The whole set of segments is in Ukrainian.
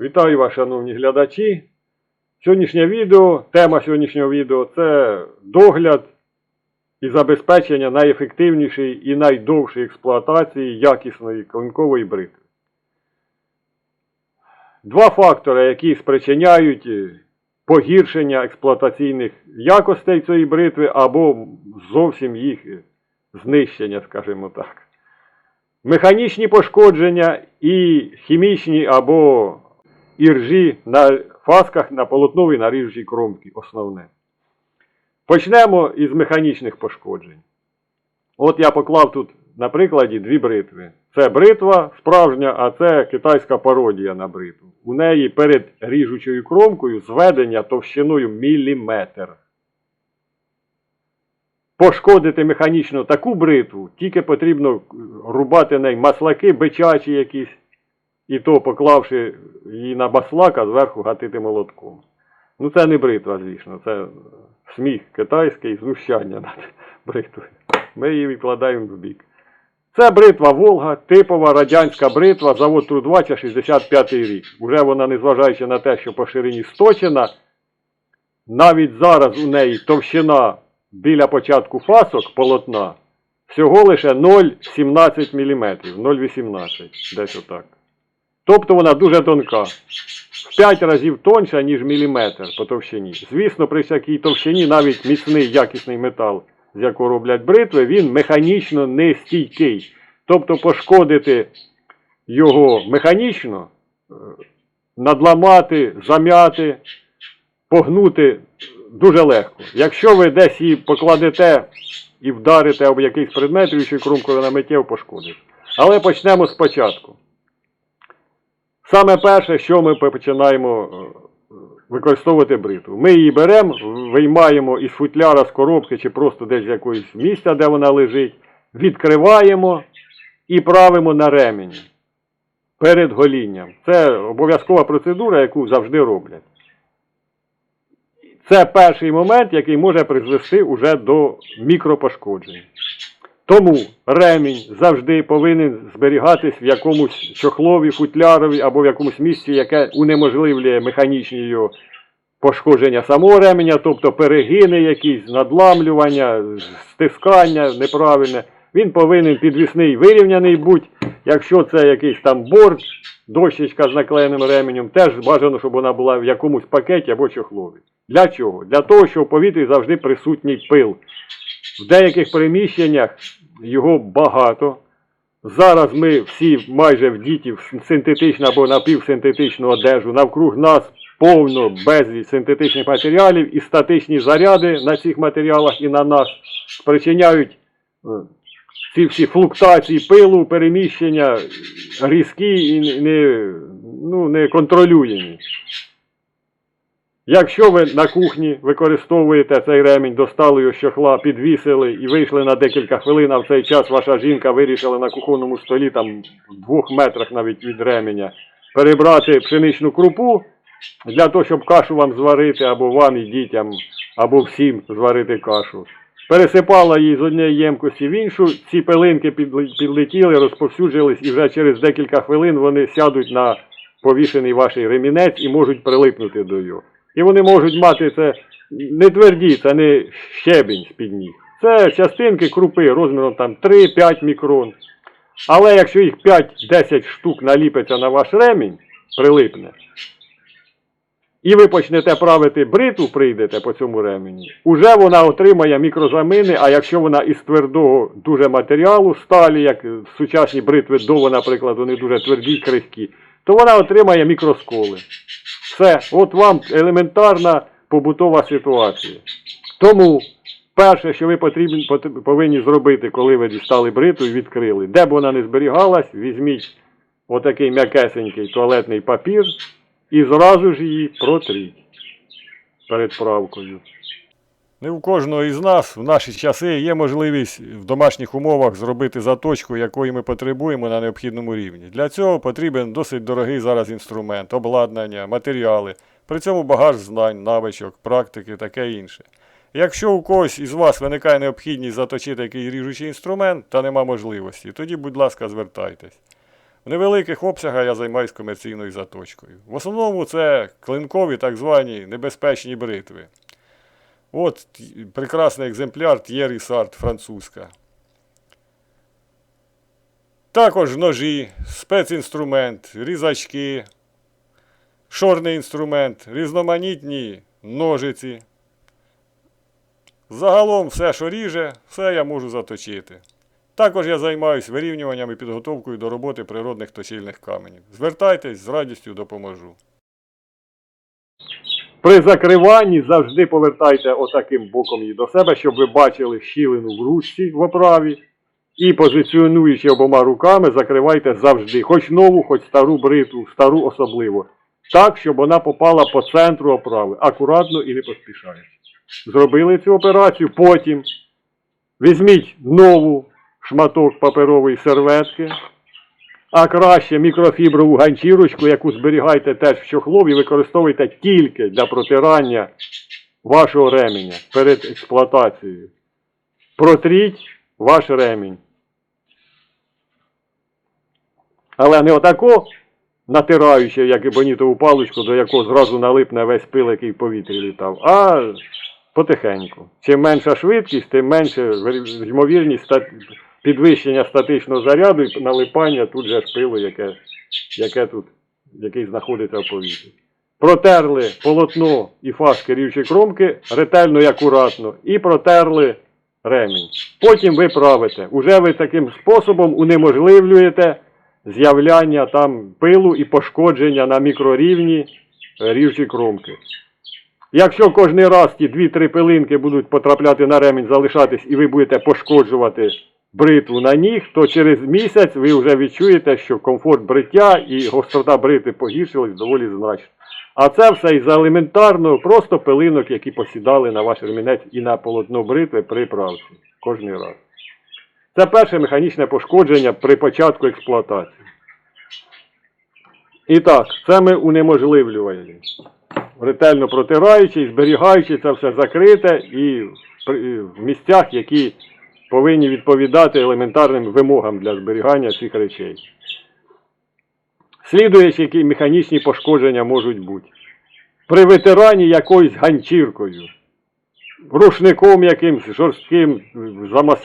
Вітаю вас, шановні глядачі. Сьогоднішнє відео, тема сьогоднішнього відео це догляд і забезпечення найефективнішої і найдовшої експлуатації якісної клинкової бритви. Два фактори, які спричиняють погіршення експлуатаційних якостей цієї бритви або зовсім їх знищення, скажімо так. Механічні пошкодження і хімічні або іржі на фасках на полотновій на ріжучій кромці основне. Почнемо із механічних пошкоджень. От я поклав тут на прикладі дві бритви. Це бритва справжня, а це китайська пародія на бритву. У неї перед ріжучою кромкою зведення товщиною міліметр. Пошкодити механічно таку бритву, тільки потрібно рубати неї маслаки, бичачі якісь, і то поклавши її на баслак, а зверху гатити молотком. Ну це не бритва, звісно, це сміх китайський, знущання над бритвою. Ми її відкладаємо в бік. Це бритва Волга, типова радянська бритва, завод Трудвача 65 рік. Уже вона, незважаючи на те, що по ширині сточена, навіть зараз у неї товщина біля початку фасок полотна всього лише 0,17 мм, 0,18 десь отак. Тобто вона дуже тонка. В 5 разів тонша, ніж міліметр по товщині. Звісно, при всякій товщині навіть міцний якісний метал, з якого роблять бритви, він механічно не стійкий. Тобто пошкодити його механічно, е, надламати, зам'яти, погнути дуже легко. Якщо ви десь її покладете і вдарите об якийсь предмет, річою кромкою на миттєво пошкодить. Але почнемо спочатку. Саме перше, що ми починаємо е, використовувати бритву. Ми її беремо, виймаємо із футляра, з коробки чи просто десь з якогось місця, де вона лежить, відкриваємо і правимо на ремені перед голінням. Це обов'язкова процедура, яку завжди роблять. Це перший момент, який може призвести уже до мікропошкоджень. Тому ремінь завжди повинен зберігатись в якомусь чохлові, футлярові або в якомусь місці, яке унеможливлює механічні його пошкодження самого ременя, тобто перегини якісь, надламлювання, стискання неправильне. Він повинен підвісний вирівняний бути. Якщо це якийсь там борт, дощечка з наклеєним ременем, теж бажано, щоб вона була в якомусь пакеті або чохлові. Для чого? Для того, що в повітрі завжди присутній пил. В деяких приміщеннях його багато. Зараз ми всі майже вдіті в синтетичну або напівсинтетичну одежу. Навкруг нас повно безліч синтетичних матеріалів і статичні заряди на цих матеріалах і на нас спричиняють е, ці всі флуктуації пилу, переміщення різкі і не, ну, не контролюємі. Якщо ви на кухні використовуєте цей ремінь, достали його з підвісили і вийшли на декілька хвилин, а в цей час ваша жінка вирішила на кухонному столі, там в двох метрах навіть від ременя, перебрати пшеничну крупу для того, щоб кашу вам зварити, або вам і дітям, або всім зварити кашу. Пересипала її з однієї ємкості в іншу, ці пилинки підлетіли, розповсюджились, і вже через декілька хвилин вони сядуть на повішений ваш ремінець і можуть прилипнути до його. І вони можуть мати це не тверді, це не щебінь з-під ніг. Це частинки крупи розміром там 3-5 мікрон. Але якщо їх 5-10 штук наліпиться на ваш ремінь, прилипне, і ви почнете правити бриту, прийдете по цьому ремені, уже вона отримає мікрозамини, а якщо вона із твердого дуже матеріалу, сталі, як сучасні бритви дово, наприклад, вони дуже тверді й крихкі, то вона отримає мікросколи. Все, от вам елементарна побутова ситуація. Тому перше, що ви потрібні, пот- повинні зробити, коли ви дістали бриту і відкрили, де б вона не зберігалась, візьміть отакий м'якесенький туалетний папір і зразу ж її протріть перед правкою. Не у кожного із нас в наші часи є можливість в домашніх умовах зробити заточку, якої ми потребуємо на необхідному рівні. Для цього потрібен досить дорогий зараз інструмент, обладнання, матеріали, при цьому багаж знань, навичок, практики, таке інше. Якщо у когось із вас виникає необхідність заточити якийсь ріжучий інструмент та нема можливості, тоді, будь ласка, звертайтесь. В невеликих обсягах я займаюся комерційною заточкою. В основному це клинкові так звані небезпечні бритви. От прекрасний екземпляр Thierry Сарт французька. Також ножі, спецінструмент, різачки, шорний інструмент, різноманітні ножиці. Загалом все, що ріже, все я можу заточити. Також я займаюся вирівнюванням і підготовкою до роботи природних точильних каменів. Звертайтесь, з радістю допоможу. При закриванні завжди повертайте отаким боком її до себе, щоб ви бачили щілину в ручці в оправі. І позиціонуючи обома руками, закривайте завжди, хоч нову, хоч стару бритву, стару особливо. Так, щоб вона попала по центру оправи, акуратно і не поспішаючи. Зробили цю операцію, потім візьміть нову шматок паперової серветки, а краще мікрофіброву ганчірочку, яку зберігайте теж в чохлові, використовуйте тільки для протирання вашого ременя перед експлуатацією. Протріть ваш ремінь. Але не отако натираючи, як і бонітову паличку, до якого зразу налипне весь пил, який в повітрі літав, а потихеньку. Чим менша швидкість, тим менше ймовірність підвищення статичного заряду і налипання тут же ж пилу, яке, яке тут, який знаходиться в повітрі. Протерли полотно і фас керуючої кромки ретельно і акуратно, і протерли ремінь. Потім ви правите. Уже ви таким способом унеможливлюєте з'являння там пилу і пошкодження на мікрорівні е, рівчої кромки. Якщо кожен раз ті 2-3 пилинки будуть потрапляти на ремінь, залишатись, і ви будете пошкоджувати бритву на ніг, то через місяць ви вже відчуєте, що комфорт бриття і гострота бритви погіршилась доволі значно. А це все із елементарного просто пилинок, які посідали на ваш ремінець і на полотно бритви при правці. Кожний раз. Це перше механічне пошкодження при початку експлуатації. І так, це ми унеможливлюємо. Ретельно протираючи зберігаючи це все закрите і в місцях, які повинні відповідати елементарним вимогам для зберігання цих речей. Слідуючи, які механічні пошкодження можуть бути. При витиранні якоюсь ганчіркою, рушником якимсь жорстким,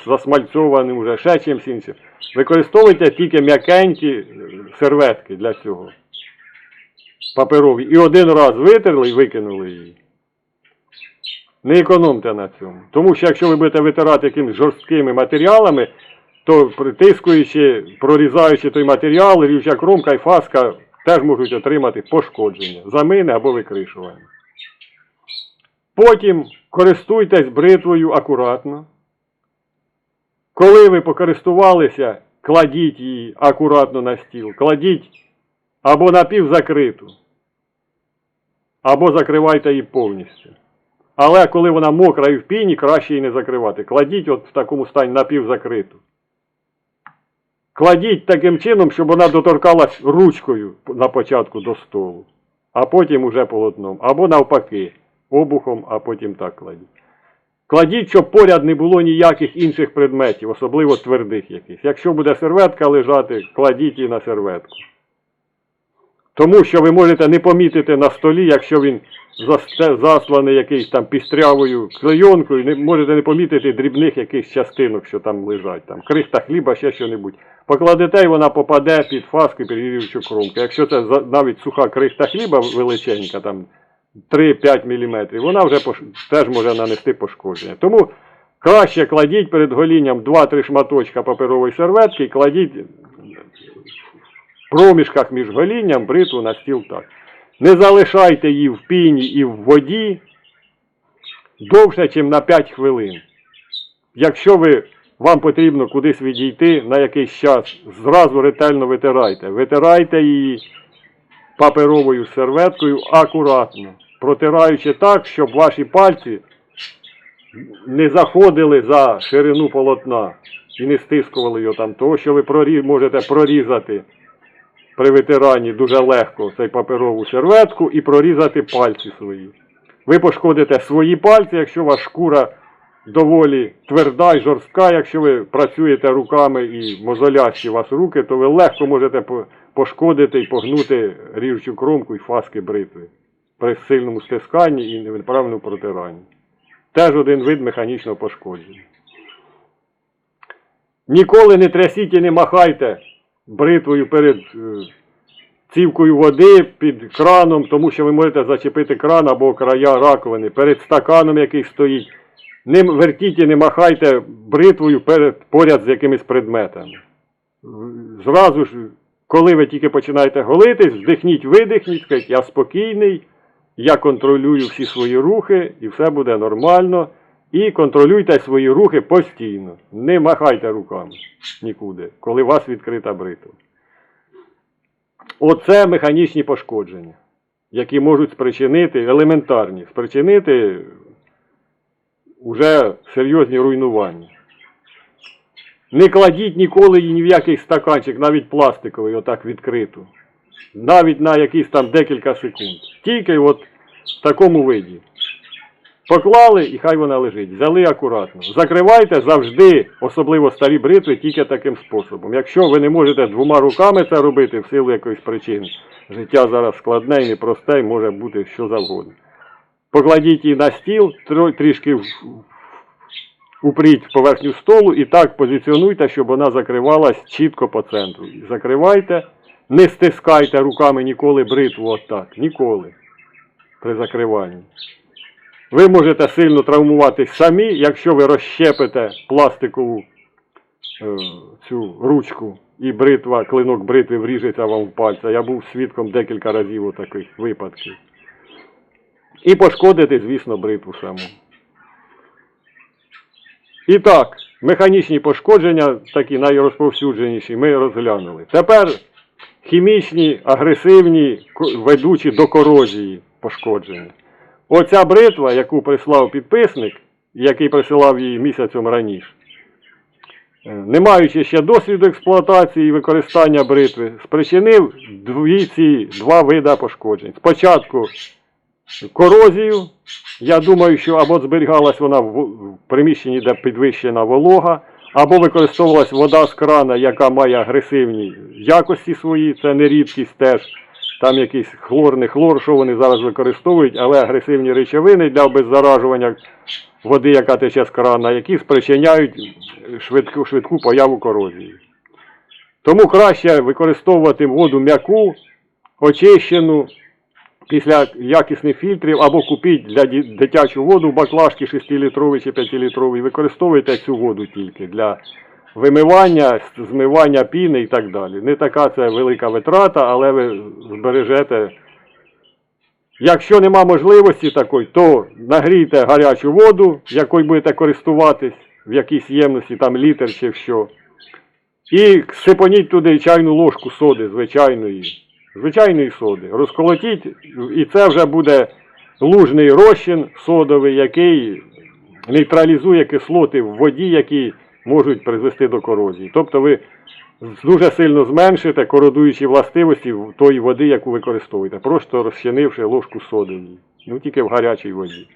засмальцьованим, вже ще чимось іншим. Використовуйте тільки м'якенькі серветки для цього. Паперові. І один раз витерли і викинули її. Не економте на цьому. Тому що якщо ви будете витирати якимись жорсткими матеріалами, то притискуючи, прорізаючи той матеріал, рівча кромка і фаска теж можуть отримати пошкодження, замини або викришування. Потім користуйтесь бритвою акуратно. Коли ви покористувалися, кладіть її акуратно на стіл, кладіть або напівзакриту, або закривайте її повністю. Але коли вона мокра і в піні, краще її не закривати. Кладіть от в такому стані напівзакриту. Кладіть таким чином, щоб вона доторкалась ручкою на початку до столу, а потім уже полотном. Або навпаки, обухом, а потім так кладіть. Кладіть, щоб поряд не було ніяких інших предметів, особливо твердих якихось. Якщо буде серветка лежати, кладіть її на серветку. Тому що ви можете не помітити на столі, якщо він засланий якийсь там пістрявою клейонкою, не можете не помітити дрібних якихось частинок, що там лежать, там крихта хліба, ще що-небудь. Покладете, і вона попаде під фаску, під рівчу кромку. Якщо це навіть суха крихта хліба величенька, там 3-5 мм, вона вже пош- теж може нанести пошкодження. Тому краще кладіть перед голінням 2-3 шматочка паперової серветки кладіть проміжках між голінням бритву на стіл так. Не залишайте її в піні і в воді довше, ніж на 5 хвилин. Якщо ви, вам потрібно кудись відійти на якийсь час, зразу ретельно витирайте. Витирайте її паперовою серветкою акуратно, протираючи так, щоб ваші пальці не заходили за ширину полотна і не стискували його там, того, що ви прорі... можете прорізати при витиранні дуже легко цей паперову серветку і прорізати пальці свої. Ви пошкодите свої пальці, якщо ваша шкура доволі тверда і жорстка, якщо ви працюєте руками і мозолящі у вас руки, то ви легко можете пошкодити і погнути ріжучу кромку і фаски бритви при сильному стисканні і неправильному протиранні. Теж один вид механічного пошкодження. Ніколи не трясіть і не махайте бритвою перед е, цівкою води під краном, тому що ви можете зачепити кран або края раковини, перед стаканом, який стоїть. Не вертіть і не махайте бритвою перед, поряд з якимись предметами. Зразу ж, коли ви тільки починаєте голитись, вдихніть, видихніть, скажіть, я спокійний, я контролюю всі свої рухи і все буде нормально. І контролюйте свої рухи постійно. Не махайте руками нікуди, коли у вас відкрита бритва. Оце механічні пошкодження, які можуть спричинити, елементарні, спричинити вже серйозні руйнування. Не кладіть ніколи її ні в який стаканчик, навіть пластиковий, отак відкриту. Навіть на якісь там декілька секунд. Тільки от в такому виді. Поклали і хай вона лежить. Взяли акуратно. Закривайте завжди, особливо старі бритви, тільки таким способом. Якщо ви не можете двома руками це робити в силу якоїсь причини, життя зараз складне і непросте, і може бути що завгодно. Покладіть її на стіл, трішки упріть в поверхню столу і так позиціонуйте, щоб вона закривалась чітко по центру. Закривайте, не стискайте руками ніколи бритву отак. Ніколи. При закриванні. Ви можете сильно травмуватись самі, якщо ви розщепите пластикову е, цю ручку і бритва, клинок бритви вріжеться вам в пальця. Я був свідком декілька разів у таких випадків. І пошкодити, звісно, бритву саму. І так, механічні пошкодження, такі найрозповсюдженіші, ми розглянули. Тепер хімічні, агресивні, ведучі до корозії пошкодження. Оця бритва, яку прислав підписник, який присилав її місяцем раніше, е, не маючи ще досвіду експлуатації і використання бритви, спричинив дві ці два вида пошкоджень. Спочатку корозію. Я думаю, що або зберігалась вона в приміщенні, де підвищена волога, або використовувалась вода з крана, яка має агресивні якості свої, це не рідкість теж. Там якийсь хлор, не хлор, що вони зараз використовують, але агресивні речовини для обеззаражування води, яка тече з крана, які спричиняють швидку, швидку появу корозії. Тому краще використовувати воду м'яку, очищену, після якісних фільтрів, або купіть для дитячу воду баклажки 6-літрові чи 5-літрові. Використовуйте цю воду тільки для вимивання, змивання піни і так далі. Не така це велика витрата, але ви збережете. Якщо нема можливості такої, то нагрійте гарячу воду, якою будете користуватись в якійсь ємності, там літр чи що. І сипоніть туди чайну ложку соди звичайної, звичайної соди. Розколотіть, і це вже буде лужний розчин содовий, який нейтралізує кислоти в воді, які можуть призвести до корозії. Тобто ви дуже сильно зменшите кородуючі властивості тої води, яку використовуєте, просто розчинивши ложку соди. Ну тільки в гарячій воді.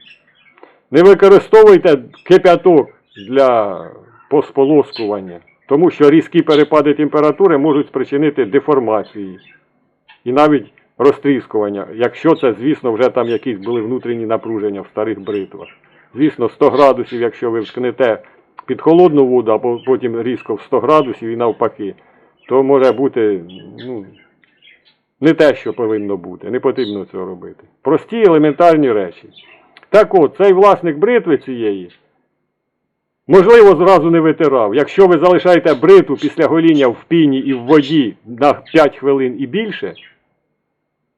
Не використовуйте кипяток для посполоскування, тому що різкі перепади температури можуть спричинити деформації і навіть розтріскування, якщо це, звісно, вже там якісь були внутрішні напруження в старих бритвах. Звісно, 100 градусів, якщо ви вскнете під холодну воду, або потім різко в 100 градусів і навпаки, то може бути ну, не те, що повинно бути. Не потрібно цього робити. Прості елементарні речі. Так от, цей власник бритви цієї, можливо, зразу не витирав. Якщо ви залишаєте бритву після гоління в піні і в воді на 5 хвилин і більше,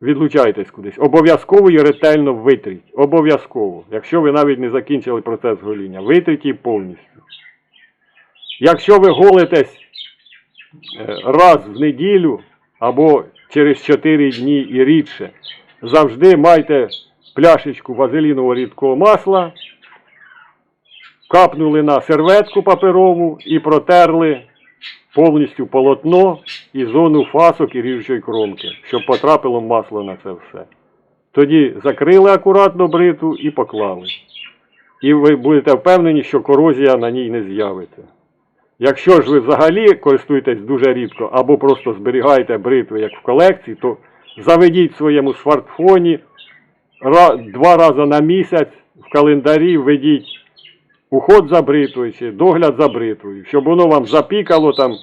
відлучайтесь кудись. Обов'язково її ретельно витріть. Обов'язково. Якщо ви навіть не закінчили процес гоління, витріть її повністю. Якщо ви голитесь е, раз в неділю або через 4 дні і рідше, завжди майте пляшечку вазелінового рідкого масла, капнули на серветку паперову і протерли повністю полотно і зону фасок і ріжучої кромки, щоб потрапило масло на це все. Тоді закрили акуратно бритву і поклали. і ви будете впевнені, що корозія на ній не з'явиться. Якщо ж ви взагалі користуєтесь дуже рідко або просто зберігаєте бритви як в колекції, то заведіть в своєму смартфоні два рази на місяць в календарі введіть уход за бритвою чи догляд за бритвою, щоб воно вам запікало там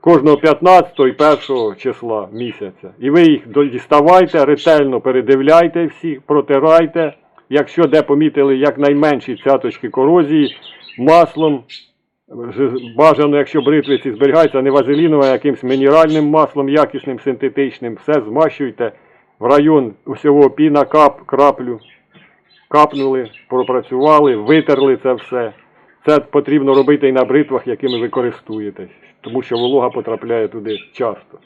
кожного 15 і 1 числа місяця. І ви їх діставайте, ретельно передивляйте всіх, протирайте. Якщо де помітили якнайменші цяточки корозії, маслом, бажано, якщо бритви ці зберігаються, не вазеліновим, а якимсь мінеральним маслом, якісним, синтетичним, все змащуйте в район усього піна, кап, краплю капнули, пропрацювали, витерли це все. Це потрібно робити і на бритвах, якими ви користуєтесь, тому що волога потрапляє туди часто.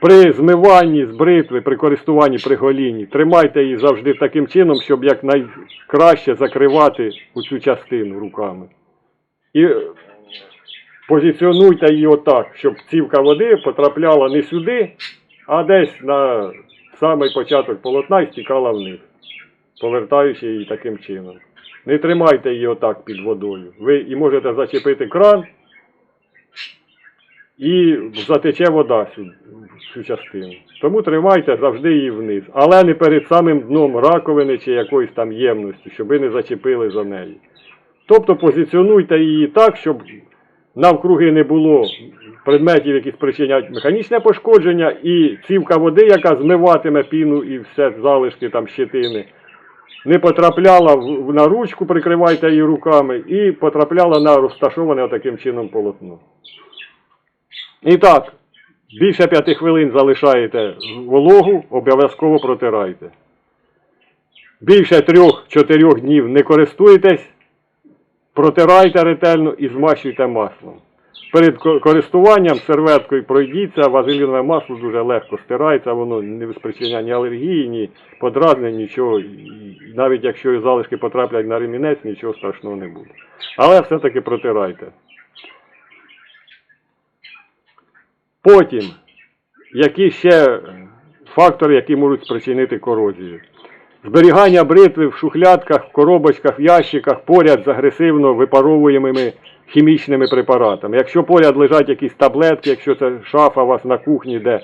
При змиванні з бритви, при користуванні при голінні, тримайте її завжди таким чином, щоб якнайкраще закривати цю частину руками. І позиціонуйте її отак, щоб цівка води потрапляла не сюди, а десь на самий початок полотна і стікала вниз повертаючи її таким чином. Не тримайте її отак під водою. Ви і можете зачепити кран, і затече вода сюди, в цю частину. Тому тримайте завжди її вниз. Але не перед самим дном раковини чи якоїсь там ємності, щоб ви не зачепили за неї. Тобто позиціонуйте її так, щоб навкруги не було предметів, які спричиняють механічне пошкодження, і цівка води, яка змиватиме піну і все залишки там щетини, не потрапляла на ручку, прикривайте її руками, і потрапляла на розташоване таким чином полотно. І так, більше п'яти хвилин залишаєте вологу, обов'язково протирайте. Більше трьох-чотирьох днів не користуєтесь, протирайте ретельно і змащуйте маслом. Перед користуванням серветкою пройдіться, вазелінове масло дуже легко стирається, воно не спричиняє ні алергії, ні подразнень, нічого. Навіть якщо залишки потраплять на ремінець, нічого страшного не буде. Але все-таки протирайте. Потім, які ще фактори, які можуть спричинити корозію? Зберігання бритви в шухлядках, в коробочках, в ящиках поряд з агресивно випаровуємими хімічними препаратами. Якщо поряд лежать якісь таблетки, якщо це шафа у вас на кухні, де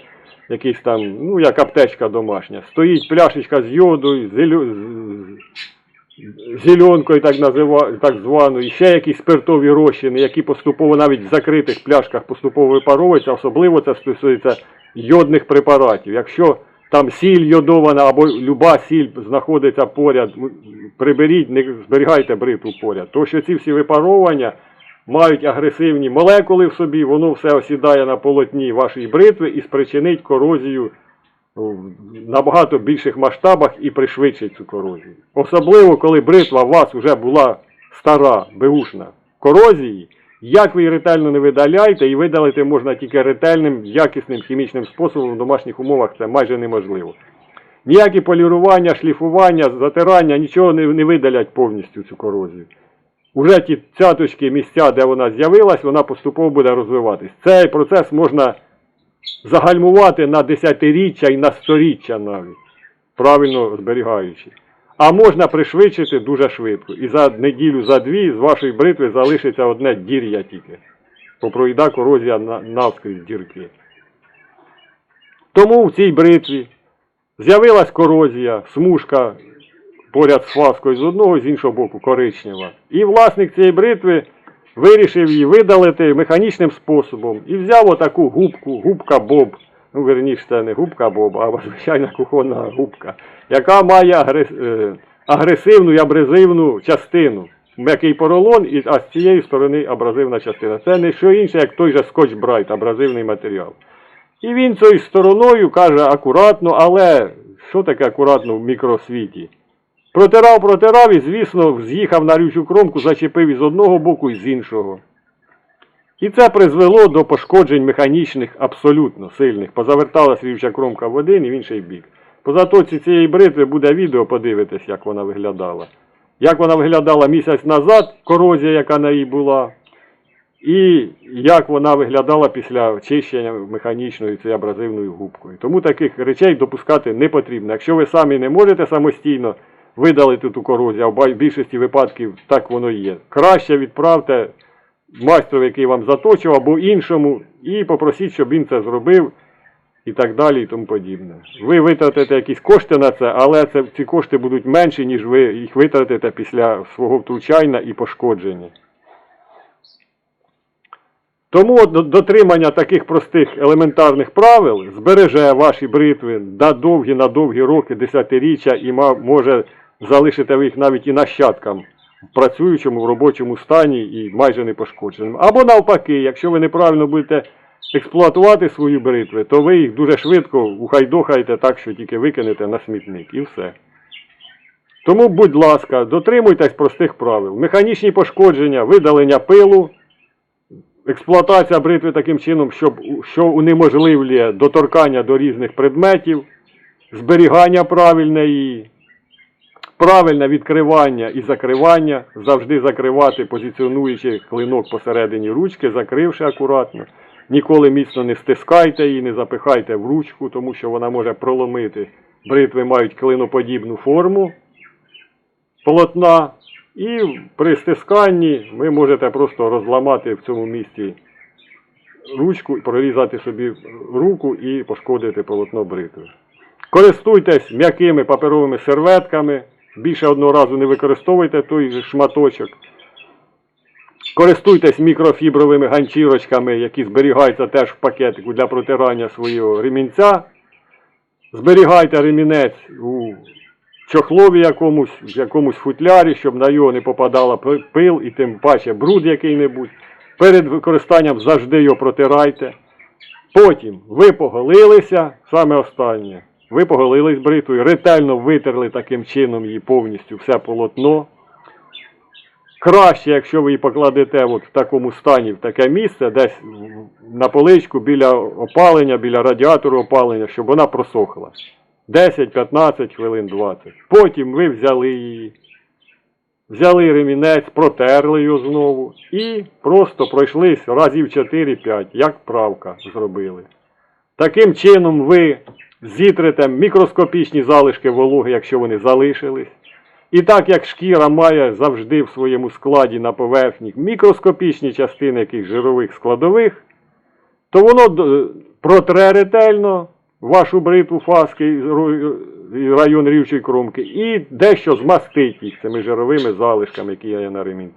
якийсь там, ну як аптечка домашня, стоїть пляшечка з з- зеленкою, так, так званою, і ще якісь спиртові розчини, які поступово навіть в закритих пляшках поступово випаровуються, особливо це стосується йодних препаратів. Якщо там сіль йодована або люба сіль знаходиться поряд, приберіть, не зберігайте бритву поряд. Тому що ці всі випаровування мають агресивні молекули в собі, воно все осідає на полотні вашої бритви і спричинить корозію в набагато більших масштабах і пришвидшить цю корозію. Особливо, коли бритва у вас вже була стара, беушна корозії, як ви її ретельно не видаляєте, і видалити можна тільки ретельним, якісним хімічним способом в домашніх умовах це майже неможливо. Ніякі полірування, шліфування, затирання, нічого не, не видалять повністю цю корозію. Уже ті цяточки, місця, де вона з'явилась, вона поступово буде розвиватись. Цей процес можна загальмувати на десятиріччя і на сторіччя навіть, правильно зберігаючи. А можна пришвидшити дуже швидко. І за неділю, за дві з вашої бритви залишиться одне дір'я тільки. Попроїда корозія на, навскрізь дірки. Тому в цій бритві з'явилась корозія, смужка поряд з фаскою з одного, з іншого боку коричнева. І власник цієї бритви вирішив її видалити механічним способом і взяв отаку губку, губка Боб. Ну, верніше, це не губка Боб, а звичайна кухонна губка, яка має е, агресивну і абразивну частину. М'який поролон, і, а з цієї сторони абразивна частина. Це не що інше, як той же скотч брайт, абразивний матеріал. І він цією стороною каже акуратно, але що таке акуратно в мікросвіті? Протирав, протирав і, звісно, з'їхав на рючу кромку, зачепив із одного боку і з іншого. І це призвело до пошкоджень механічних абсолютно сильних. Позаверталась рівча кромка в один і в інший бік. По затоці цієї бритви буде відео, подивитись, як вона виглядала. Як вона виглядала місяць назад, корозія, яка на ній була, і як вона виглядала після очищення механічною цією абразивною губкою. Тому таких речей допускати не потрібно. Якщо ви самі не можете самостійно видалити ту корозію, а в більшості випадків так воно є. Краще відправте майстру, який вам заточив, або іншому, і попросіть, щоб він це зробив, і так далі, і тому подібне. Ви витратите якісь кошти на це, але це, ці кошти будуть менші, ніж ви їх витратите після свого втручання і пошкодження. Тому дотримання таких простих елементарних правил збереже ваші бритви на довгі на довгі роки, десятиріччя і може залишити ви їх навіть і нащадкам працюючому в робочому стані і майже не пошкодженим. Або навпаки, якщо ви неправильно будете експлуатувати свої бритви, то ви їх дуже швидко ухайдохаєте так, що тільки викинете на смітник і все. Тому, будь ласка, дотримуйтесь простих правил. Механічні пошкодження, видалення пилу, експлуатація бритви таким чином, щоб, що унеможливлює доторкання до різних предметів, зберігання правильне її, правильне відкривання і закривання, завжди закривати, позиціонуючи клинок посередині ручки, закривши акуратно. Ніколи міцно не стискайте її, не запихайте в ручку, тому що вона може проломити. Бритви мають клиноподібну форму полотна, і при стисканні ви можете просто розламати в цьому місці ручку, прорізати собі руку і пошкодити полотно бритви. Користуйтесь м'якими паперовими серветками. Більше одного разу не використовуйте той же шматочок. Користуйтесь мікрофібровими ганчірочками, які зберігаються теж в пакетику для протирання свого ремінця. Зберігайте ремінець у чохлові якомусь, в якомусь футлярі, щоб на його не попадала пил і тим паче бруд який-небудь. Перед використанням завжди його протирайте. Потім ви поголилися, саме останнє. Ви поголились бритвою, ретельно витерли таким чином її повністю все полотно. Краще, якщо ви її покладете от в такому стані, в таке місце, десь на поличку біля опалення, біля радіатору опалення, щоб вона просохла. 10-15 хвилин 20. Потім ви взяли її, взяли ремінець, протерли його знову і просто пройшлись разів 4-5, як правка зробили. Таким чином ви зітрите мікроскопічні залишки вологи, якщо вони залишились. І так як шкіра має завжди в своєму складі на поверхні мікроскопічні частини яких жирових складових, то воно д- протре ретельно вашу бритву фаски район рівчої кромки і дещо змастить їх цими жировими залишками, які є на ремінці.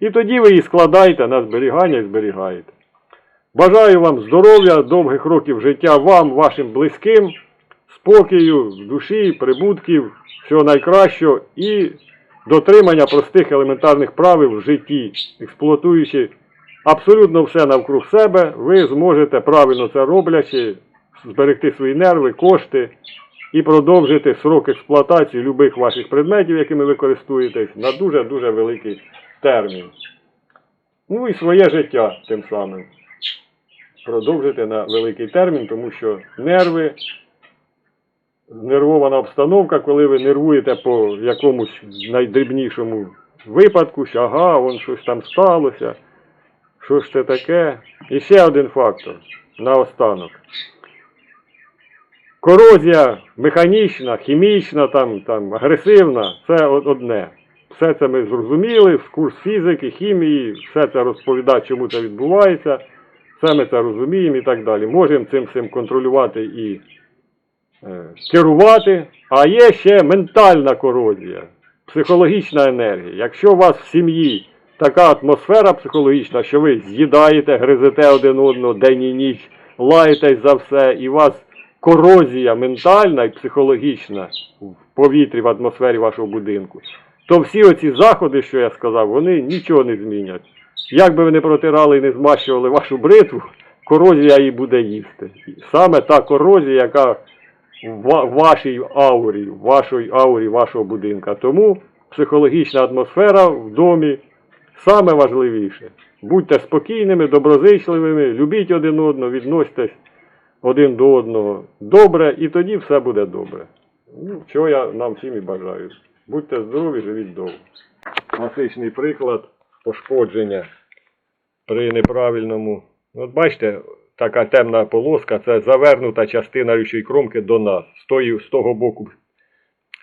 І тоді ви її складаєте на зберігання і зберігаєте. Бажаю вам здоров'я, довгих років життя вам, вашим близьким, спокою, душі, прибутків, всього найкращого і дотримання простих елементарних правил в житті, експлуатуючи абсолютно все навкруг себе, ви зможете правильно це роблячи, зберегти свої нерви, кошти і продовжити срок експлуатації любих ваших предметів, якими ви користуєтесь, на дуже-дуже великий термін. Ну і своє життя тим самим. Продовжити на великий термін, тому що нерви, нервована обстановка, коли ви нервуєте по якомусь найдрібнішому випадку, що ага, вон щось там сталося, що ж це таке. І ще один фактор наостанок. Корозія механічна, хімічна, там, там, агресивна це одне. Все це ми зрозуміли, в курс фізики, хімії, все це розповідає, чому це відбувається, все ми це розуміємо і так далі. Можемо цим всім контролювати і е, керувати. А є ще ментальна корозія, психологічна енергія. Якщо у вас в сім'ї така атмосфера психологічна, що ви з'їдаєте, гризете один одного день і ніч, лаєтесь за все, і у вас корозія ментальна і психологічна в повітрі, в атмосфері вашого будинку, то всі оці заходи, що я сказав, вони нічого не змінять. Як би ви не протирали і не змащували вашу бритву, корозія її буде їсти. Саме та корозія, яка в вашій аурі, в вашій аурі вашого будинка. Тому психологічна атмосфера в домі саме важливіше. Будьте спокійними, доброзичливими, любіть один одного, відносьтесь один до одного добре, і тоді все буде добре. Ну, чого я нам всім і бажаю. Будьте здорові, живіть довго. Класичний приклад пошкодження при неправильному. От бачите, така темна полоска це завернута частина рючої кромки до нас. З, тої, з того боку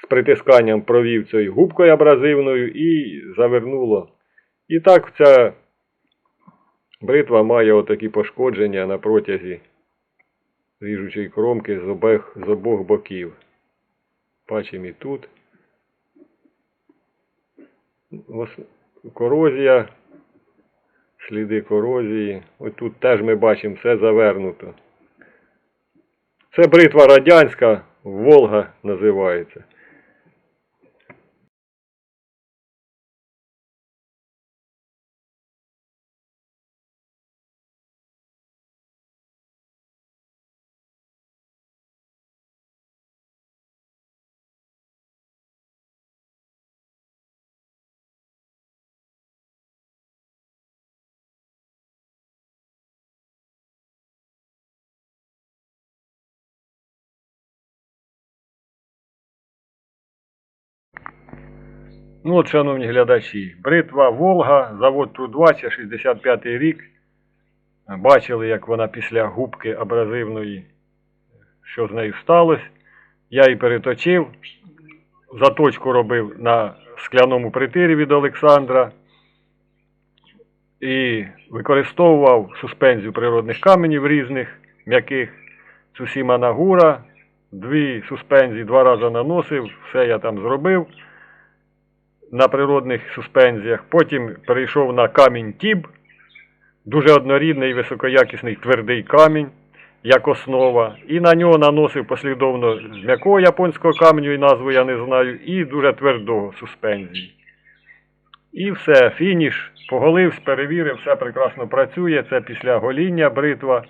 з притисканням провів цією губкою абразивною і завернуло. І так ця бритва має отакі пошкодження на протязі ріжучої кромки з обох, з обох боків. Бачимо і тут. Корозія, сліди корозії. Ось тут теж ми бачимо все завернуто. Це бритва радянська, Волга називається. Ну от, шановні глядачі, бритва Волга, завод Трудвася, 65 рік. Бачили, як вона після губки абразивної, що з нею сталося. Я її переточив, заточку робив на скляному притирі від Олександра і використовував суспензію природних каменів різних, м'яких. Цусіма Нагура, дві суспензії два рази наносив, все я там зробив на природних суспензіях. Потім перейшов на камінь Тіб, дуже однорідний високоякісний твердий камінь, як основа. І на нього наносив послідовно м'якого японського каменю, і назву я не знаю, і дуже твердого суспензії. І все, фініш, поголився, перевірив, все прекрасно працює. Це після гоління бритва.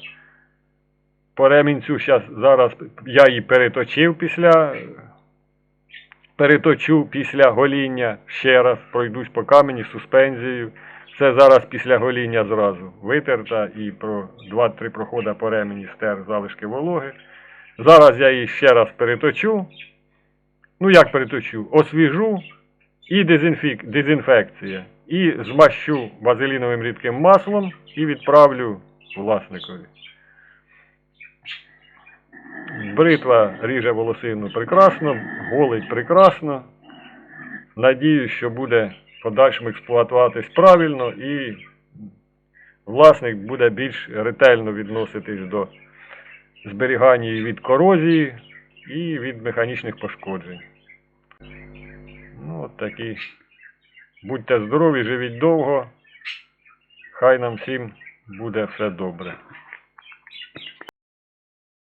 По ремінцю зараз я її переточив після переточу після гоління ще раз, пройдусь по камені суспензією. Це зараз після гоління зразу витерта і про 2-3 проходи по ремені стер залишки вологи. Зараз я її ще раз переточу. Ну як переточу? Освіжу і дезінфік... дезінфекція. І змащу вазеліновим рідким маслом і відправлю власникові. Бритва ріже волосину прекрасно, голить прекрасно. Надіюсь, що буде в подальшому експлуатуватись правильно і власник буде більш ретельно відноситись до зберігання від корозії і від механічних пошкоджень. Ну, от такі. Будьте здорові, живіть довго. Хай нам всім буде все добре.